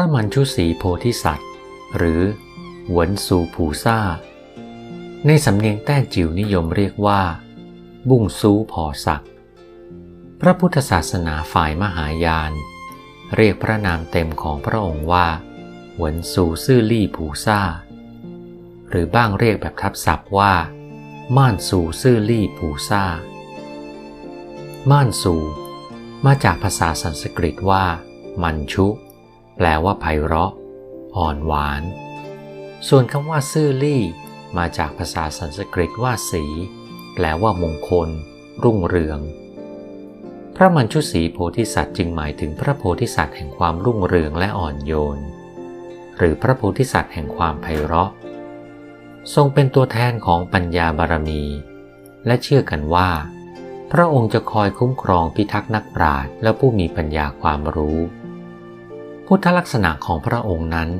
ระมัญชุสีโพธิสัตว์ หรือหวนซูผูซ่า ในสำเนียงแต้จิ๋วนิยมเรียกว่า บุ้งซูผอศัก พระพุทธศาสนาฝ่ายมหายาน เรียกพระนามเต็มของพระองค์ว่าหวนซูซื่อลี่ผูซ่า หรือบ้างเรียกแบบทับศัพท์ว่า ม่านซูซื่อลี่ผูซ่า ม่านซูมาจากภาษาสันสกฤตว่า มันชุ แปลว่าไพเราะ อ่อนหวาน ส่วนคำว่าซื่อลี่ มาจากภาษาสันสกฤตว่าสี แปลว่ามงคล รุ่งเรือง พระมัญชุสีโพธิสัตว์จึงหมายถึงพระโพธิสัตว์แห่งความรุ่งเรืองและอ่อนโยน หรือพระโพธิสัตว์แห่งความไพเราะ ทรงเป็นตัวแทนของปัญญาบารมี และเชื่อกันว่า พระองค์จะคอยคุ้มครองพิทักษ์นักปราชญ์และผู้มีปัญญาความรู้ พุทธลักษณะของพระองค์นั้น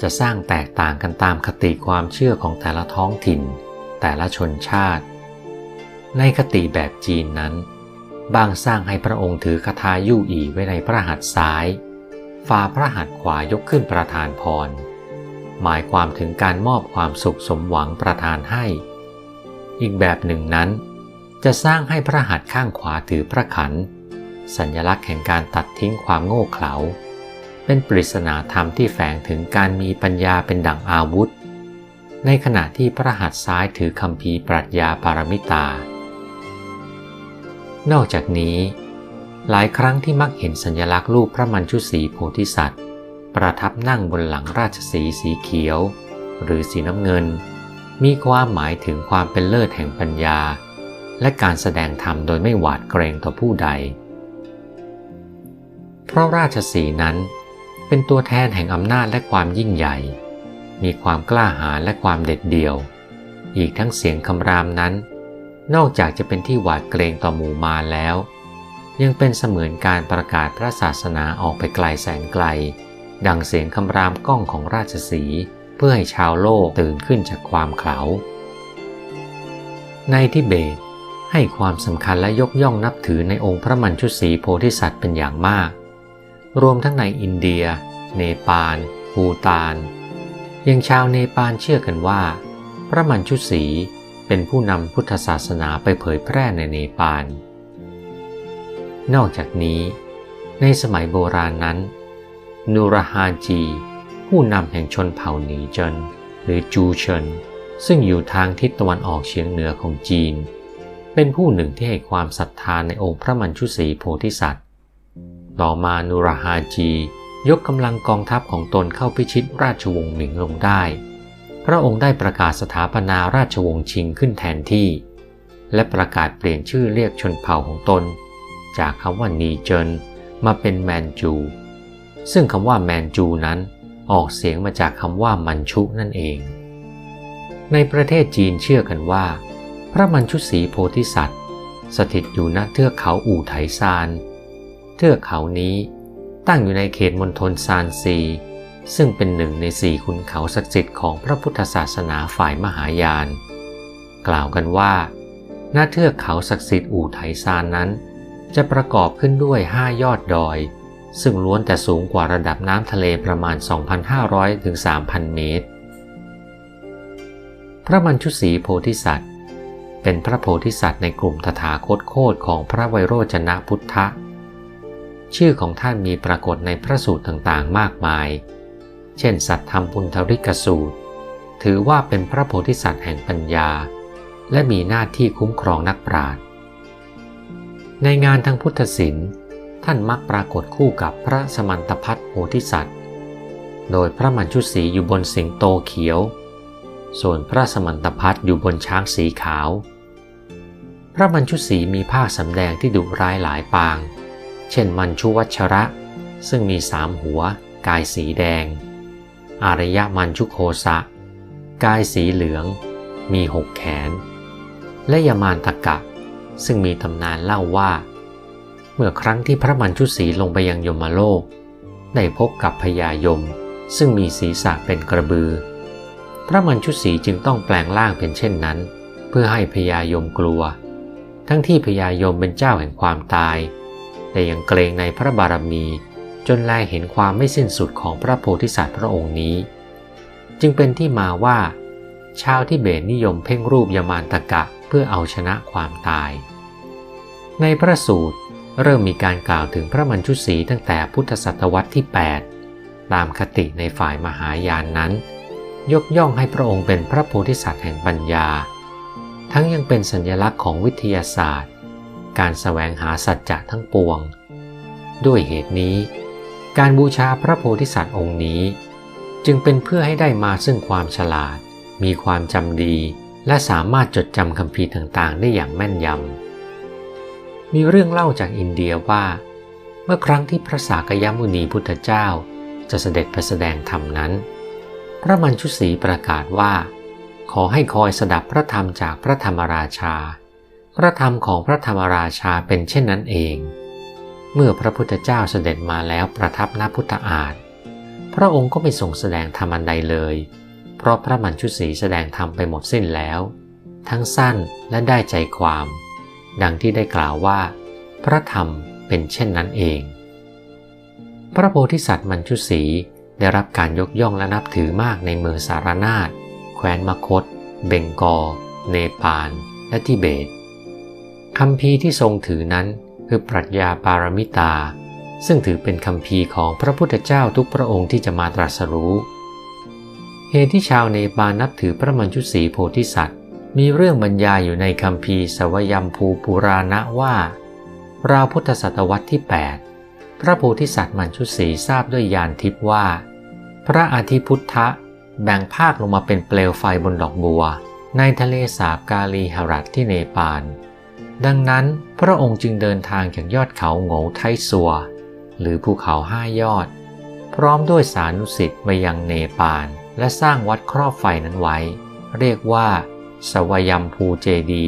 จะสร้างแตกต่างกันตามคติความเชื่อของแต่ละท้องถิ่น แต่ละชนชาติ ในคติแบบจีนนั้น บางสร้างให้พระองค์ถือคาถายู่อีไว้ในพระหัตถ์ซ้ายฝ่าพระหัตถ์ขวายกขึ้นประทานพร หมายความถึงการมอบความสุขสมหวังประทานให้ อีกแบบหนึ่งนั้น จะสร้างให้พระหัตถ์ข้างขวาถือพระขัน สัญลักษณ์แห่งการตัดทิ้งความโง่เขลา เป็นปริศนาธรรมที่แฝงถึงการมีปัญญาเป็นดั่งอาวุธ ในขณะที่พระหัตถ์ซ้ายถือคำพีปรัชญาปารมิตา นอกจากนี้ หลายครั้งที่มักเห็นสัญลักษณ์รูปพระมัญชุสีโพธิสัตว์ ประทับนั่งบนหลังราชสีห์สีเขียว หรือสีน้ำเงิน มีความหมายถึงความเป็นเลิศแห่งปัญญา และการแสดงธรรมโดยไม่หวาดเกรงต่อผู้ใด เพราะราชสีนั้น เป็นตัวแทนแห่งอำนาจและความยิ่งใหญ่ มีความกล้าหาญและความเด็ดเดี่ยว อีกทั้งเสียงคำรามนั้น นอกจากจะเป็นที่หวาดเกรงต่อหมู่มาแล้ว ยังเป็นเสมือนการประกาศพระศาสนาออกไปไกลแสนไกล ดังเสียงคำรามก้องของราชสีเพื่อให้ชาวโลกตื่นขึ้นจากความเขลาในทิเบตให้ความสำคัญและยกย่องนับถือในองค์พระมัญชุสีโพธิสัตว์เป็นอย่างมาก รวมทั้งในอินเดีย เนปาลภูตาน ยังชาวเนปาลเชื่อกันว่า พระมัญชุสีเป็นผู้นำพุทธศาสนาไปเผยแพร่ในเนปาล นอกจากนี้ ในสมัยโบราณนั้น นูรฮาจี ผู้นำแห่งชนเผ่าหนีเจนหรือจูเชนซึ่งอยู่ทางทิศตะวันออกเฉียงเหนือของจีน เป็นผู้หนึ่งที่ให้ความศรัทธานในองค์พระมัญชุสีโพธิสัตว์ ต่อมานูรฮาจี ยกกำลังกองทัพของตนเข้าพิชิตราชวงศ์หมิงลงได้ พระองค์ได้ประกาศสถาปนาราชวงศ์ชิงขึ้นแทนที่ และประกาศเปลี่ยนชื่อเรียกชนเผ่าของตน จากคำว่านีเจินมาเป็นแมนจู ซึ่งคำว่าแมนจูนั้นออกเสียงมาจากคำว่ามันชุนั่นเอง ในประเทศจีนเชื่อกันว่า พระมัญชุสีโพธิสัตว์ สถิตอยู่ณเทือกเขาอู่ไถซาน เทือกเขานี้ตั้งอยู่ในเขตมณฑลซานซี ซึ่งเป็นหนึ่งในสี่ขุนเขาศักดิ์สิทธิ์ของพระพุทธศาสนาฝ่ายมหายาน กล่าวกันว่าณเทือกเขาศักดิ์สิทธิ์อู่ไถซานนั้น จะประกอบขึ้นด้วยห้ายอดดอย ซึ่งล้วนแต่สูงกว่าระดับน้ำทะเลประมาณ 2,500ถึง3,000 เมตร พระมัญชุสีโพธิสัตว์ เป็นพระโพธิสัตว์ในกลุ่มตถาคตโคดของพระไวโรจนะพุทธะ ชื่อของท่านมีปรากฏในพระสูตรต่างๆ มากมาย เช่น สัตธรรมปุณธริกสูตร ถือว่าเป็นพระโพธิสัตว์แห่งปัญญา และมีหน้าที่คุ้มครองนักปราชญ์ ในงานทางพุทธศิลป์ ท่านมักปรากฏคู่กับพระสมันตพัฒโพธิสัตว์ โดยพระมัญชุสีอยู่บนสิงโตเขียว ส่วนพระสมันตพัฒอยู่บนช้างสีขาว พระมัญชุสีมีผ้าสำแดงที่ดุร้ายหลายปาง เช่นมัญชุวัชระ ซึ่งมีสามหัว กายสีแดง อารยะมัญชุโคสะ กายสีเหลือง มีหกแขน และยามานตะกะ ซึ่งมีตำนานเล่าว่า เมื่อครั้งที่พระมัญชุสีลงไปยังยมโลก ได้พบกับพญายม ซึ่งมีศีรษะเป็นกระบือ พระมัญชุสีจึงต้องแปลงร่างเป็นเช่นนั้น เพื่อให้พญายมกลัว ทั้งที่พญายมเป็นเจ้าแห่งความตาย แต่ยังเกรงในพระบารมี จนแลเห็นความไม่สิ้นสุดของพระโพธิสัตว์พระองค์นี้ จึงเป็นที่มาว่า ชาวที่เบตนิยมเพ่งรูปยมานตะกะเพื่อเอาชนะความตาย ในพระสูตรเริ่มมีการกล่าวถึงพระมัญชุสีตั้งแต่พุทธศตวรรษที่ 8 ตามคติในฝ่ายมหายานนั้น ยกย่องให้พระองค์เป็นพระโพธิสัตว์แห่งปัญญา ทั้งยังเป็นสัญลักษณ์ของวิทยาศาสตร์ การแสวงหาสัจจะทั้งปวง ด้วยเหตุนี้ การบูชาพระโพธิสัตว์องค์นี้ จึงเป็นเพื่อให้ได้มาซึ่งความฉลาด มีความจำดี และสามารถจดจำคำพีต่างๆ ได้อย่างแม่นยำ มีเรื่องเล่าจากอินเดียว่า เมื่อครั้งที่พระสากยมุนีพุทธเจ้าจะเสด็จไปแสดงธรรมนั้น พระมัญชุสีประกาศว่า ขอให้คอยสดับพระธรรมจากพระธรรมราชา พระธรรมของพระธรรมราชาเป็นเช่นนั้นเอง เมื่อพระพุทธเจ้าเสด็จมาแล้วประทับณพุทธอาฏพระองค์ก็ไม่ทรงแสดงธรรมอันใดเลย เพราะพระมัญชุสีแสดงธรรมไปหมดสิ้นแล้ว ทั้งสั้นและได้ใจความ ดังที่ได้กล่าวว่า พระธรรมเป็นเช่นนั้นเอง พระโพธิสัตว์มัญชุสีได้รับการยกย่องและนับถือมากในเมืองสารนาฏแคว้นมคต เบงกอ เนปาล และทิเบต คำพีที่ทรงถือนั้นคือปรัชญาปารมิตา ซึ่งถือเป็นคำพีของพระพุทธเจ้าทุกพระองค์ที่จะมาตรัสรู้ เหตุที่ชาวเนปาลนับถือพระมัญชุสีโพธิสัตว์ มีเรื่องบรรยายอยู่ในคำพีสวยัมภูปุราณะว่า ราวพุทธศตวรรษที่ 8 พระโพธิสัตว์มัญชุสีทราบด้วยยานทิพย์ว่า พระอาทิพุทธะแบ่งภาคลงมาเป็นเปลวไฟบนดอกบัว ในทะเลสาบกาลีหรัตที่เนปาล ดังนั้นพระองค์จึงเดินทางจากยอดเขาโงไทสัว หรือภูเขาห้ายอด พร้อมด้วยสานุสิทธิ์มายังเนปาลและสร้างวัดครอบไฟนั้นไว้ เรียกว่า สวายัมภูเจดี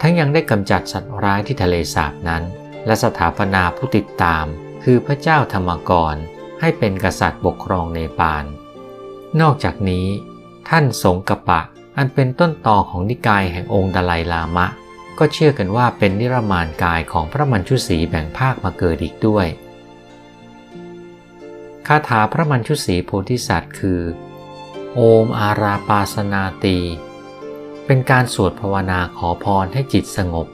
ทั้งยังได้กำจัดสัตว์ร้ายที่ทะเลสาบนั้น และสถาปนาผู้ติดตาม คือพระเจ้าธรรมกร ให้เป็นกษัตริย์ปกครองเนปาลนอกจากนี้ ท่านสงกปะอันเป็นต้นต่อของนิกายแห่งองค์ดลัยลามะ ก็เชื่อกันว่าเป็นนิรมานกายของพระมัญชุสีแบ่งภาคมาเกิดอีกด้วย คาถาพระมัญชุสีโพธิสัตว์คือ โอมอาราปาสนาตี เป็นการสวดภาวนาขอพรให้จิตสงบ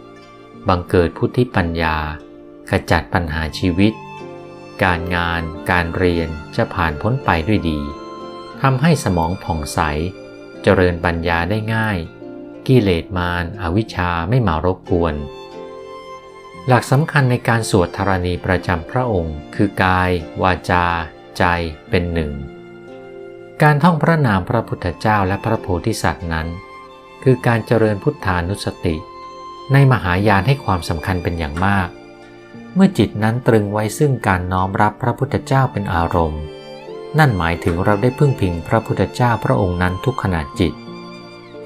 บังเกิดพุทธิปัญญา ขจัดปัญหาชีวิต การงาน การเรียนจะผ่านพ้นไปด้วยดีทำให้สมองผ่องใส เจริญปัญญาได้ง่าย กิเลสมารอวิชชาไม่มารบกวน หลักสำคัญในการสวดธรณีประจำพระองค์ คือกาย วาจา ใจเป็นหนึ่ง การท่องพระนามพระพุทธเจ้าและพระโพธิสัตว์นั้น คือการเจริญพุทธานุสติ ในมหายานให้ความสำคัญเป็นอย่างมาก เมื่อจิตนั้นตรึงไว้ซึ่งการน้อมรับพระพุทธเจ้าเป็นอารมณ์นั่นหมายถึงเราได้พึ่งพิงพระพุทธเจ้าพระองค์นั้นทุกขณะจิต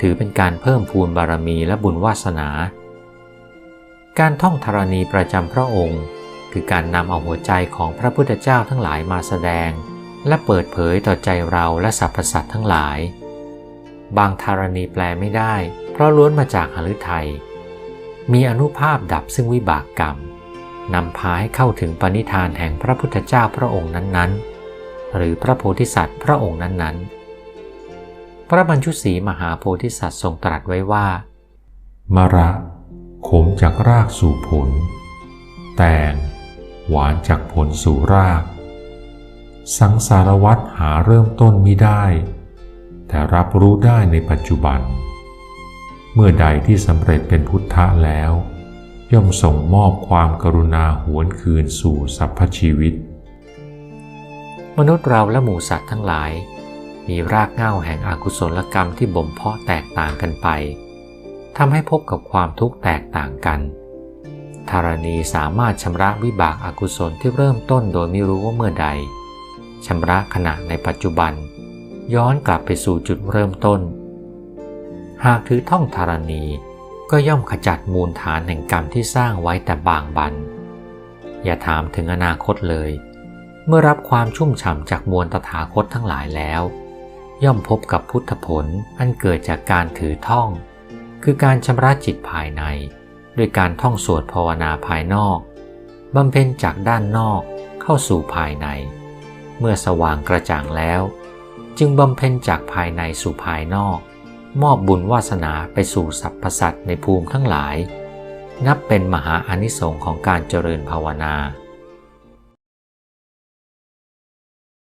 ถือเป็นการเพิ่มพูนบารมีและบุญวาสนา การท่องธรณีประจำพระองค์ คือการนำเอาหัวใจของพระพุทธเจ้าทั้งหลายมาแสดง และเปิดเผยต่อใจเราและสรรพสัตว์ทั้งหลาย บางธรณีแปลไม่ได้ เพราะล้วนมาจากหฤทัยมีอนุภาพดับซึ่งวิบากกรรมนำพาให้เข้าถึงปณิธานแห่งพระพุทธเจ้าพระองค์นั้นๆ หรือพระโพธิสัตว์พระองค์นั้นๆ พระบรรชุสีมหาโพธิสัตว์ทรงตรัสไว้ว่ามระขมจากรากสู่ผล แตงหวานจากผลสู่ราก สังสารวัตรหาเริ่มต้นมิได้ แต่รับรู้ได้ในปัจจุบัน เมื่อใดที่สำเร็จเป็นพุทธะแล้ว ย่อมส่งมอบความกรุณาหวนคืนสู่สรรพชีวิต มนุษย์เราและหมูสัตว์ทั้งหลาย มีรากเหง้าแห่งอกุศลกรรมที่บ่มเพาะแตกต่างกันไปทำให้พบกับความทุกข์แตกต่างกันธรณีสามารถชำระวิบากอากุศลที่เริ่มต้นโดยไม่รู้ว่าเมื่อใดชำระขณะในปัจจุบัน ย้อนกลับไปสู่จุดเริ่มต้น หากถือท่องธารณีก็ย่อมขจัดมูลฐานแห่งกรรมที่สร้างไว้แต่บางบัน อย่าถามถึงอนาคตเลย เมื่อรับความชุ่มฉ่ำจากมวลตถาคตทั้งหลายแล้ว ย่อมพบกับพุทธผลอันเกิดจากการถือท่อง คือการชำระจิตภายใน ด้วยการท่องสวดภาวนาภายนอกบำเพ็ญจากด้านนอกเข้าสู่ภายใน เมื่อสว่างกระจ่างแล้ว จึงบำเพ็ญจากภายในสู่ภายนอก มอบบุญวาสนาไปสู่สรรพสัตว์ในภูมิทั้งหลาย นับเป็นมหาอานิสงส์ของการเจริญภาวนา